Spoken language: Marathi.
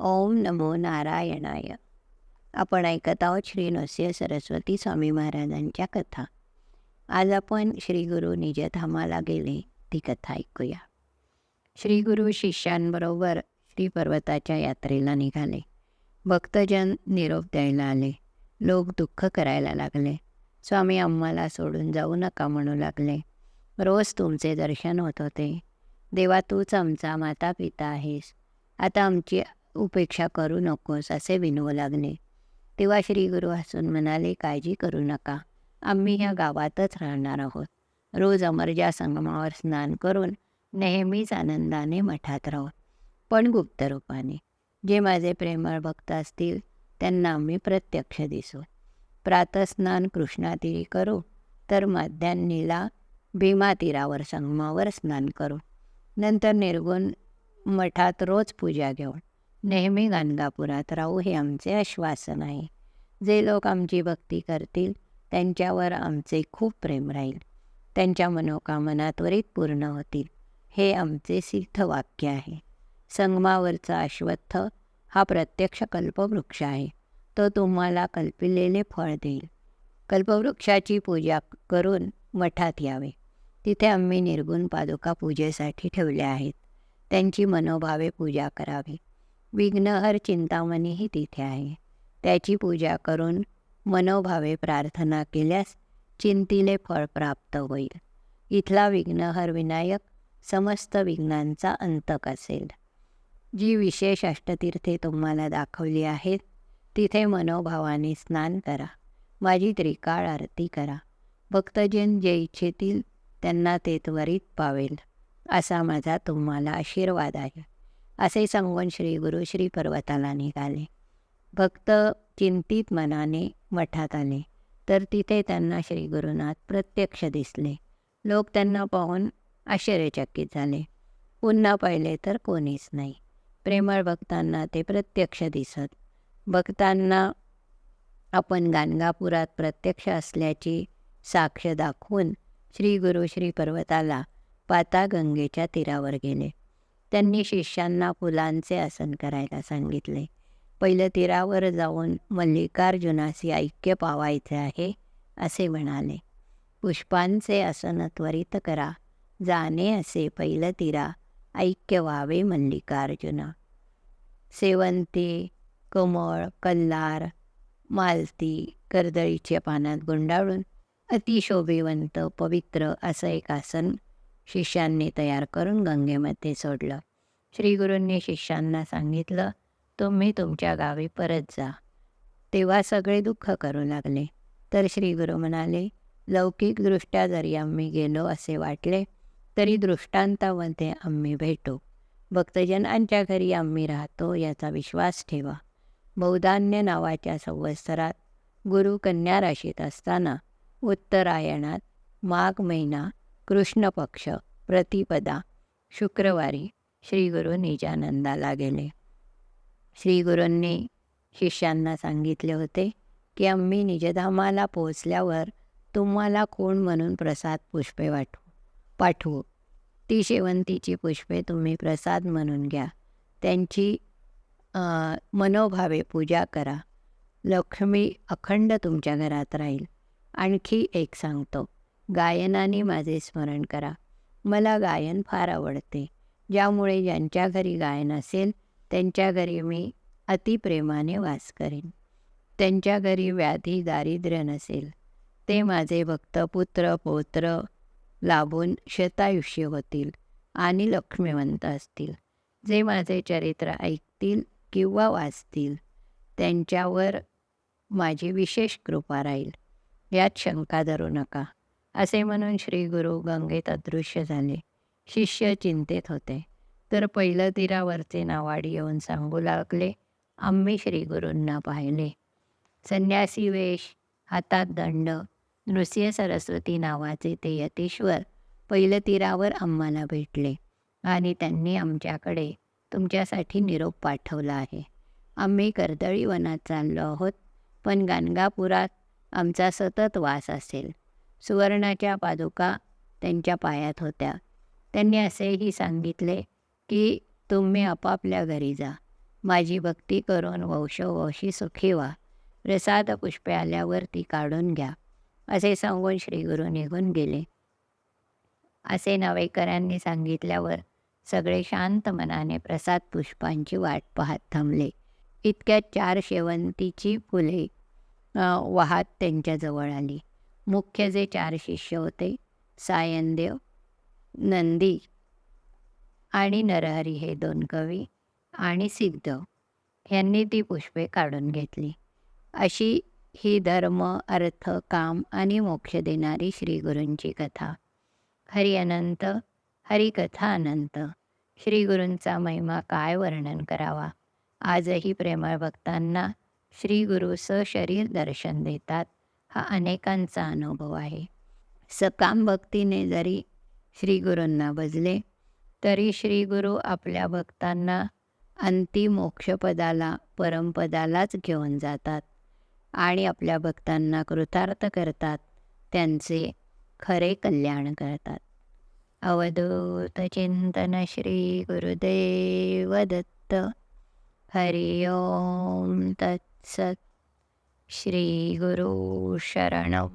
ओम नमो नारायणाय. आपण ऐकत आहोत श्री नृसिंह सरस्वती स्वामी महाराजांच्या कथा. आज आपण श्री गुरु निजधामाला गेले ती कथा ऐकूया. श्री गुरु शिष्यांबरोबर श्री पर्वताच्या यात्रेला निघाले. भक्तजन निरोप द्यायला आले. लोक दुःख करायला लागले. स्वामी आम्हाला सोडून जाऊ नका म्हणू लागले. रोज तुमचे दर्शन होत होते. देवा तूच आमचा माता पिता आहेस. आता आमची उपेक्षा करू नकोस असे विनवू लागले. तेव्हा श्री गुरु हसून म्हणाले काळजी करू नका. आम्ही ह्या गावातच राहणार आहोत. रोज अमरजा संगमावर स्नान करून नेहमीच आनंदाने मठात राहू. पण गुप्त रूपाने. जे माझे प्रेमळ भक्त असतील त्यांना आम्ही प्रत्यक्ष दिसू. प्रातस्नान कृष्णातीरी करू तर माध्यान्नीला भीमा तीरावर संगमावर स्नान करू. नंतर निर्गुण मठात रोज पूजा घेऊन नेहमी गाणगापुरात राहू हे आमचे आश्वासन आहे. जे लोक आमची भक्ती करतील त्यांच्यावर आमचे खूप प्रेम राहील. त्यांच्या मनोकामना त्वरित पूर्ण होतील. हे आमचे सिद्ध वाक्य आहे. संगमावरचा अश्वत्थ हा प्रत्यक्ष कल्पवृक्ष आहे. तो तुम्हाला कल्पिलेले फळ देईल. कल्पवृक्षाची पूजा करून मठात यावे. तिथे आम्ही निर्गुण पादुका पूजेसाठी ठेवल्या आहेत. त्यांची मनोभावे पूजा करावी. विघ्नहर चिंतामणीही तिथे आहे. त्याची पूजा करून मनोभावे प्रार्थना केल्यास चिंतीले फळ प्राप्त होईल. इथला विघ्नहर विनायक समस्त विघ्नांचा अंतक असेल. जी विशेष अष्टतीर्थे तुम्हाला दाखवली आहेत तिथे मनोभावाने स्नान करा. माझी त्रिकाळ आरती करा. भक्तजन जे इच्छेतील त्यांना ते त्वरित पावेल असा माझा तुम्हाला आशीर्वाद आहे. असे सांगून श्री गुरु श्री पर्वताला निघाले. भक्त चिंतित मनाने मठात आले. तर तिथे त्यांना श्री गुरुनाथ प्रत्यक्ष दिसले. लोक त्यांना पाहून आश्चर्यचकित झाले. पुन्हा पाहिले तर कोणीच नाही. प्रेमळ भक्तांना ते प्रत्यक्ष दिसत. भक्तांना आपण गाणगापुरात प्रत्यक्ष असल्याची साक्ष दाखवून श्री गुरु श्री पर्वताला पातागंगेच्या तीरावर गेले. त्यांनी शिष्यांना फुलांचे आसन करायला सांगितले. पहिलं तीरावर जाऊन मल्लिकार्जुनाशी ऐक्य पावायचे आहे असे म्हणाले. पुष्पांचे आसन त्वरित करा. जाणे असे पहिलं तीरा. ऐक्य व्हावे मल्लिकार्जुना. सेवंती कमळ कल्लार मालती कर्दळीच्या पानात गुंडाळून अतिशोभिवंत पवित्र असं एक आसन शिष्यांनी तयार करून गंगेमध्ये सोडलं. श्रीगुरूंनी शिष्यांना सांगितलं तुम्ही तुमच्या गावी परत जा. तेव्हा सगळे दुःख करू लागले. तर श्रीगुरू म्हणाले लौकिकदृष्ट्या जरी आम्ही गेलो असे वाटले तरी दृष्टांतामध्ये आम्ही भेटू. भक्तजनांच्या घरी आम्ही राहतो याचा विश्वास ठेवा. बौधान्य नावाच्या संवत्सरात गुरु कन्या राशीत असताना उत्तरायणात माघ महिना कृष्ण पक्ष प्रतिपदा शुक्रवारी श्रीगुरू निजानंदाला गेले. श्रीगुरूंनी शिष्यांना सांगितले होते की आम्ही निजधामाला पोहोचल्यावर तुम्हाला कोण म्हणून प्रसाद पुष्पे वाटू? पाठवू. ती शेवंतीची पुष्पे तुम्ही प्रसाद म्हणून घ्या. त्यांची मनोभावे पूजा करा. लक्ष्मी अखंड तुमच्या घरात राहील. आणखी एक सांगतो. गायनाने माझे स्मरण करा. मला गायन फार आवडते. ज्यामुळे ज्यांच्या घरी गायन असेल त्यांच्या घरी मी अतिप्रेमाने वास करेन. त्यांच्या घरी व्याधी दारिद्र्य नसेल. ते माझे भक्त पुत्र पौत्र लाभून शतायुष्य होतील आणि लक्ष्मीवंत असतील. जे माझे चरित्र ऐकतील किंवा वाचतील त्यांच्यावर माझी विशेष कृपा राहील. यात शंका धरू नका. असे म्हणून श्री गुरु गंगेत अदृश्य झाले. शिष्य चिंतेत होते. तर पहिलं तीरावरचे नावाडी येऊन सांगू लागले. आम्ही श्री गुरूंना पाहिले. संन्यासी वेश हातात दंड नृसिंह सरस्वती नावाचे ते यतीश्वर पहिलं तीरावर आम्हाला भेटले आणि त्यांनी आमच्याकडे तुमच्यासाठी निरोप पाठवला आहे. आम्ही कर्दळी वनात चाललो आहोत पण गाणगापुरात आमचा सतत वास असेल. सुवर्णाच्या पादुका त्यांच्या पायात होत्या. त्यांनी असेही सांगितले की तुम्ही आपापल्या घरी जा. माझी भक्ती करून वंशवंशी सुखी व्हा. प्रसाद पुष्पे आल्यावर ती काढून घ्या. असे सांगून श्रीगुरू निघून गेले. असे नवेकरांनी सांगितल्यावर सगळे शांत मनाने प्रसाद पुष्पांची वाट पाहत थांबले. इतक्यात चार शेवंतीची फुले वाहत त्यांच्याजवळ आली. मुख्य जे चार शिष्य होते सायनदेव नंदी आणि नरहरी हे दोन कवी आणि सिद्ध यांनी ती पुष्पे काढून घेतली. अशी ही धर्म अर्थ काम आणि मोक्ष देणारी श्रीगुरूंची कथा. हरी अनंत हरिकथा अनंत. श्रीगुरूंचा महिमा काय वर्णन करावा? आजही प्रेमळ भक्तांना श्रीगुरू सशरीर दर्शन देतात. हा अनेकांचा अनुभव आहे. सकाम भक्तीने जरी श्रीगुरूंना भजले तरी श्रीगुरू आपल्या भक्तांना अंतिम मोक्षपदाला परमपदालाच घेऊन जातात आणि आपल्या भक्तांना कृतार्थ करतात त्यांचे खरे कल्याण करतात. अवधूत चिंतन श्री गुरुदेव दत्त. हरिओम तत्सत. श्री गुरु शरणम